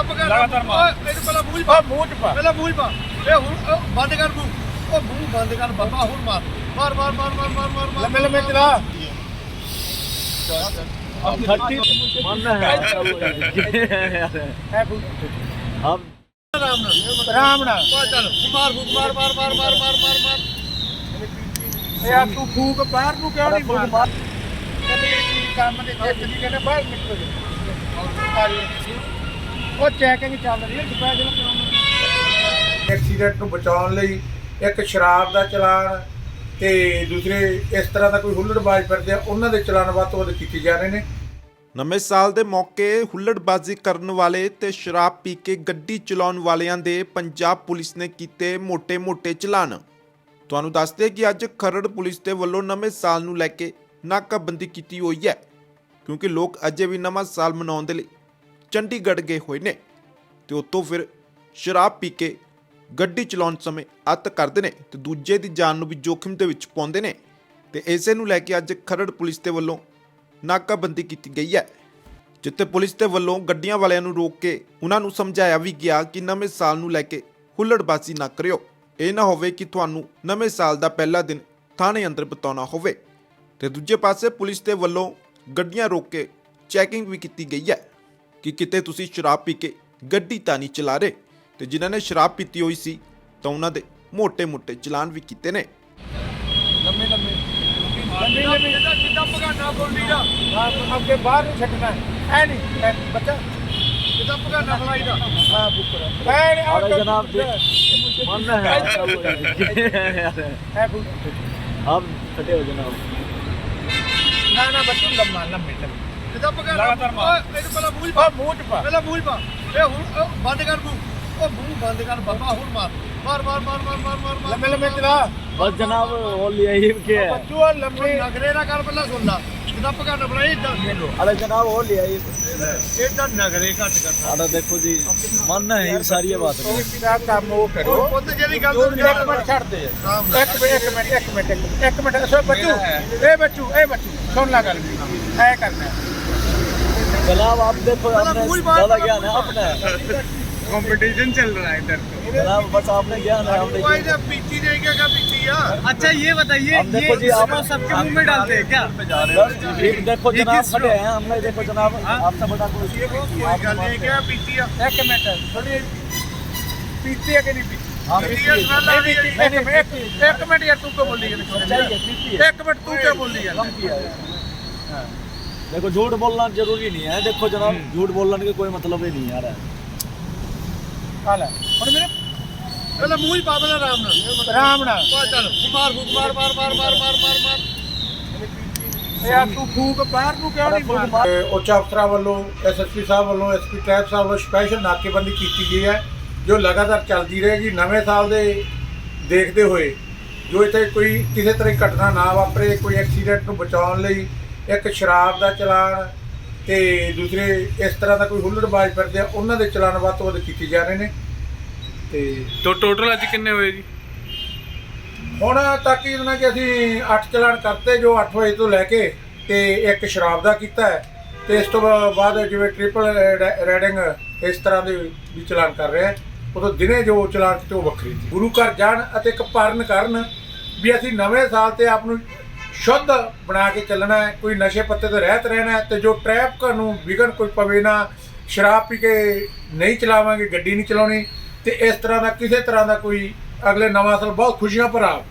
ਚੁੱਪ ਕਰ ਲਗਾਤਾਰ ਮਾਰ। ਓਏ, ਇਹਨੂੰ ਪਹਿਲਾਂ ਮੂੰਹ 'ਚ ਪਾ ਆ ਮੂੰਹ ਚ ਪਾ ਪਹਿਲਾਂ ਮੂੰਹ 'ਚ ਪਾ ਇਹ ਹੁਣ ਉਹ ਬੰਦ ਕਰ ਮੂੰਹ ਉਹ ਮੂੰਹ ਬੰਦ ਕਰ ਬਾਬਾ ਹੁਣ ਮਾਰ ਮਾਰ ਮਾਰ ਮਾਰ ਮਾਰ ਮਾਰ ਮਾਰ ਮਾਰ ਲੰਮੇ ਲੰਮੇ ਚਲਾ अब थर्टी मानना है ਐ ਫੂਕ। अब ਆਰਾਮ ਨਾਲ ਆਰਾਮ ਨਾਲ ਓ ਚੱਲ ਮਾਰ ਫੂਕ ਮਾਰ ਮਾਰ ਮਾਰ ਮਾਰ ਮਾਰ ਮਾਰ ਮਾਰ ਇਹ ਆ ਤੂੰ ਫੂਕ ਬਾਹਰ ਨੂੰ ਕਿਉਂ ਨਹੀਂ ਮਾਰਦਾ ਕਦੇ ਕੰਮ ਦੇ ਵਿੱਚ ਨਹੀਂ ਕਹਿੰਦੇ ਬਾਹਰ ਨਿਕਲ ਜਾ ਚੈਕਿੰਗ ਚੱਲ ਰਹੀ ਹੈ ਦੁਪਹਿਰ ਦੇ ਐਕਸੀਡੈਂਟ ਨੂੰ। ਲਈ ਇੱਕ ਸ਼ਰਾਬ ਦਾ ਚਲਾਨ ਤੇ ਦੂਸਰੇ ਇਸ ਤਰ੍ਹਾਂ ਦਾ ਕੋਈ ਹੁੱਲੜਬਾਜ਼ ਫਿਰਦੇ ਆ ਉਹਨਾਂ ਦੇ ਚਲਾਨ ਵੱਧ ਤੋਂ ਵੱਧ ਕੀਤੇ ਜਾ ਰਹੇ ਨੇ। ਨਵੇਂ ਸਾਲ ਦੇ ਮੌਕੇ ਹੁੱਲੜਬਾਜ਼ੀ ਕਰਨ ਵਾਲੇ ਤੇ ਸ਼ਰਾਬ ਪੀ ਕੇ ਗੱਡੀ ਚਲਾਉਣ ਵਾਲਿਆਂ ਦੇ ਪੰਜਾਬ ਪੁਲਿਸ ਨੇ ਕੀਤੇ ਮੋٹے-ਮੋٹے ਚਲਾਨ। ਤੁਹਾਨੂੰ ਦੱਸਦੇ ਕਿ ਅੱਜ ਖਰੜ ਪੁਲਿਸ ਦੇ ਵੱਲੋਂ ਨਵੇਂ ਸਾਲ ਨੂੰ ਲੈ ਕੇ ਨਾਕਾਬੰਦੀ ਕੀਤੀ ਹੋਈ ਹੈ ਕਿਉਂਕਿ ਲੋਕ ਅਜੇ ਵੀ ਨਵਾਂ ਸਾਲ ਮਨਾਉਣ ਦੇ ਲਈ ਚੰਡੀਗੜ੍ਹ ਗਏ ਹੋਏ ਨੇ ਤੇ ਉੱਤੋਂ ਫਿਰ ਸ਼ਰਾਬ ਪੀ ਕੇ ਗੱਡੀ ਚਲਾਉਣ ਸਮੇਂ ਅੱਤ ਕਰਦੇ ਨੇ ਤੇ ਦੂਜੇ ਦੀ ਜਾਨ ਨੂੰ ਵੀ ਜੋਖਿਮ ਦੇ ਵਿੱਚ ਪਾਉਂਦੇ ਨੇ ਤੇ ਇਸੇ ਨੂੰ ਲੈ ਕੇ ਅੱਜ ਖਰੜ ਪੁਲਿਸ ਦੇ ਵੱਲੋਂ ਨਾਕਾਬੰਦੀ ਕੀਤੀ ਗਈ ਹੈ, ਜਿੱਥੇ ਪੁਲਿਸ ਦੇ ਵੱਲੋਂ ਗੱਡੀਆਂ ਵਾਲਿਆਂ ਨੂੰ ਰੋਕ ਕੇ ਉਹਨਾਂ ਨੂੰ ਸਮਝਾਇਆ ਵੀ ਗਿਆ ਕਿ ਨਵੇਂ ਸਾਲ ਨੂੰ ਲੈ ਕੇ ਹੁੱਲੜਬਾਜ਼ੀ ਨਾ ਕਰਿਓ। ਇਹ ਨਾ ਹੋਵੇ ਕਿ ਤੁਹਾਨੂੰ ਨਵੇਂ ਸਾਲ ਦਾ ਪਹਿਲਾ ਦਿਨ ਥਾਣੇ ਅੰਦਰ ਬਿਤਾਉਣਾ ਹੋਵੇ। ਤੇ ਦੂਜੇ ਪਾਸੇ ਪੁਲਿਸ ਦੇ ਵੱਲੋਂ ਗੱਡੀਆਂ ਰੋਕ ਕੇ ਚੈਕਿੰਗ ਵੀ ਕੀਤੀ ਗਈ ਹੈ। ਕਿ ਕਿਤੇ ਤੁਸੀਂ ਸ਼ਰਾਬ ਪੀ ਕੇ ਗੱਡੀ ਤਾਂ ਨਹੀਂ ਚਲਾ ਰਹੇ। ਤੇ ਜਿਨ੍ਹਾਂ ਨੇ ਸ਼ਰਾਬ ਪੀਤੀ ਹੋਈ ਸੀ ਤਾਂ ਉਹਨਾਂ ਦੇ ਮੋٹے-ਮੋٹے ਚਲਾਨ ਵੀ ਕੀਤੇ ਨੇ। ਲੰਮੇ ਲੰਮੇ। ਲੰਮੇ ਲੰਮੇ। ਜਿੱਦਾਂ ਆਪ ਫਟੇ ਹੋ। ਜਨਾਬ ਨਾ ਨਾ ਬੱਚੂ ਲੰਮਾ ਲੰਮੇ ਲੰਮੇ ਜਿੱਦਾਂ ਪਕੜ ਲਗਾਤਾਰ ਮਾਰ। ਓਏ, ਇਹਨੂੰ ਪਹਿਲਾਂ ਮੂੰਹ 'ਚ ਪਾ। ਉਹ ਮੂੰਹ ਚ ਪਾ। ਪਹਿਲਾਂ ਮੂੰਹ 'ਚ ਪਾ। ਇਹ ਹੁਣ ਉਹ ਬੰਦ ਕਰ ਮੂੰਹ। ਉਹ ਮੂੰਹ ਬੰਦ ਕਰ ਬਾਬਾ ਹੁਣ ਮਾਰ। ਮਾਰ ਮਾਰ ਮਾਰ ਮਾਰ ਮਾਰ ਮਾਰ ਲੰਮੇ ਲੰਮੇ ਚਲਾ। बस जनाब बोल यही के है। ਬੱਚੂ ਆ ਲੰਮੇ। ਨਗਰੇ ਦਾ ਕਰ ਪਹਿਲਾਂ ਸੁਣ ਲਾ। ਜਿੱਦਾਂ ਪਕੜ ਬਣਾ ਇਦਾਂ ਖੇਲੋ अरे जनाब बोल यही ਇਦਾਂ ਨਗਰੇ ਘੱਟ ਕਰਨਾ अरे देखो जी मानना है ये सारी बात है ਤੁਸੀਂ ਦਾ ਕੰਮ ਉਹ ਕਰੋ ਉਹ ਪੁੱਤ ਜਿਹੜੀ ਗੱਲ ਤੂੰ ਇੱਕ ਮਿੰਟ ਛੱਡ ਦੇ। ਆਰਾਮ ਨਾਲ। ਇੱਕ ਮਿੰਟ ਇੱਕ ਮਿੰਟ ਇੱਕ ਮਿੰਟ ਇੱਕ ਮਿੰਟ। ਇੱਕ ਮਿੰਟ ਸੋ ਬੱਚੂ ਇਹ ਬੱਚੂ ਇਹ ਬੱਚੂ। ਸੁਣ ਲੈ ਗੱਲ ਮੇਰੀ। ਐ ਕਰਨਾ। ਹੈ। जनाब आप देखो मतलब आपने ज़्यादा ज्ञान है अपना कंपटीशन चल रहा है इधर तो। जनाब बस आपने ज्ञान है आपने पीती जाएगा क्या पीती यार अच्छा ये बताइए देखो जी आप सबके मुँह में डालते हैं क्या? देखो जनाब खड़े हैं हमने देखो जनाब आपसे बड़ा कोई गल है क्या पीती एक मिनट थोड़ी पीती है कि नहीं पीती हाँ, एक मिनट यार तू क्या बोल रही है? एक मिनट तू क्या बोल रही है। देखो झूठ बोलना जरूरी नहीं है देखो जनाब झूठ बोलने का कोई मतलब ही नहीं है यार ਆ ਲੈ ਹੁਣ ਮੇਰੇ ਪਹਿਲਾਂ ਮੂੰਹ ਹੀ ਪਾ ਪਹਿਲਾਂ ਆਰਾਮ ਨਾਲ ਆਰਾਮ ਨਾਲ ਓ ਚੱਲ ਮਾਰ ਫੂਕ ਮਾਰ ਮਾਰ ਮਾਰ ਮਾਰ ਮਾਰ ਮਾਰ ਮਾਰ ਯਾਰ ਤੂੰ ਫੂਕ ਬਾਹਰ ਨੂੰ ਕਿਉਂ ਨਹੀਂ ਮਾਰਦਾ ਉੱਚ ਅਫਸਰਾਂ ਵੱਲੋਂ ਐਸਐਸਪੀ ਸਾਹਿਬ ਵੱਲੋਂ ਐਸਪੀ ਟ੍ਰੈਫਿਕ ਸਾਹਿਬ ਵੱਲੋਂ ਸਪੈਸ਼ਲ ਨਾਕੇਬੰਦੀ ਕੀਤੀ ਗਈ ਹੈ ਜੋ ਲਗਾਤਾਰ ਚੱਲਦੀ ਰਹੇਗੀ ਨਵੇਂ ਸਾਲ ਦੇ ਦੇਖਦੇ ਹੋਏ ਜੋ ਇੱਥੇ ਕੋਈ ਕਿਸੇ ਤਰ੍ਹਾਂ ਦੀ ਘਟਨਾ ਨਾ ਵਾਪਰੇ ਕੋਈ ਐਕਸੀਡੈਂਟ ਨੂੰ ਬਚਾਉਣ ਲਈ ਇੱਕ ਸ਼ਰਾਬ ਦਾ ਚਲਾਨ ਤੇ ਦੂਸਰੇ ਇਸ ਤਰ੍ਹਾਂ ਦਾ ਕੋਈ ਹੁੱਲੜਬਾਜ਼ ਫਿਰਦੇ ਆ ਉਹਨਾਂ ਦੇ ਚਲਾਨ ਵੱਧ ਤੋਂ ਵੱਧ ਕੀਤੇ ਜਾ ਰਹੇ ਨੇ। ਤੇ ਤੋ ਟੋਟਲ ਅੱਜ ਕਿੰਨੇ ਹੋਏ ਜੀ? ਹੁਣ ਤੱਕ ਇਹਨਾਂ ਨਾਲ ਕਿ ਅਸੀਂ 8 ਚਲਾਨ ਕਰਤੇ ਜੋ 8 ਵਜੇ ਤੋਂ ਲੈ ਕੇ ਤੇ ਇੱਕ ਸ਼ਰਾਬ ਦਾ ਕੀਤਾ ਹੈ। ਤੇ ਇਸ ਤੋਂ ਬਾਅਦ ਜਿਵੇਂ ਟ੍ਰਿਪਲ ਰੈਡਿੰਗ ਇਸ ਤਰ੍ਹਾਂ ਦੇ ਵੀ ਚਲਾਨ ਕਰ ਰਿਹਾ ਉਦੋਂ ਦਿਨੇ ਜੋ ਚਲਾਨ ਕਿਤੇ ਉਹ ਵੱਖਰੀ ਗੁਰੂ ਘਰ ਜਾਣ ਅਤੇ ਇੱਕ ਪਰਨ ਕਰਨ ਵੀ ਅਸੀਂ ਨਵੇਂ ਸਾਲ ਤੇ ਆਪ ਨੂੰ ਸ਼ੁੱਧ ਬਣਾ ਕੇ ਚੱਲਣਾ ਹੈ, ਕੋਈ ਨਸ਼ੇ ਪੱਤੇ ਤੋਂ ਰਹਿਤ ਰਹਿਣਾ ਹੈ ਤੇ ਜੋ ਟ੍ਰੈਫਿਕ ਨੂੰ ਵਿਗਨ ਕੋਈ ਪਵੇ ਨਾ, ਸ਼ਰਾਬ ਪੀ ਕੇ ਨਹੀਂ ਚਲਾਵਾਂਗੇ, ਗੱਡੀ ਨਹੀਂ ਚਲਾਉਣੀ ਤੇ ਇਸ ਤਰ੍ਹਾਂ ਦਾ ਕਿਸੇ ਤਰ੍ਹਾਂ ਦਾ ਕੋਈ ਅਗਲੇ ਨਵਾਂ ਸਾਲ ਬਹੁਤ ਖੁਸ਼ੀਆਂ ਭਰਾ।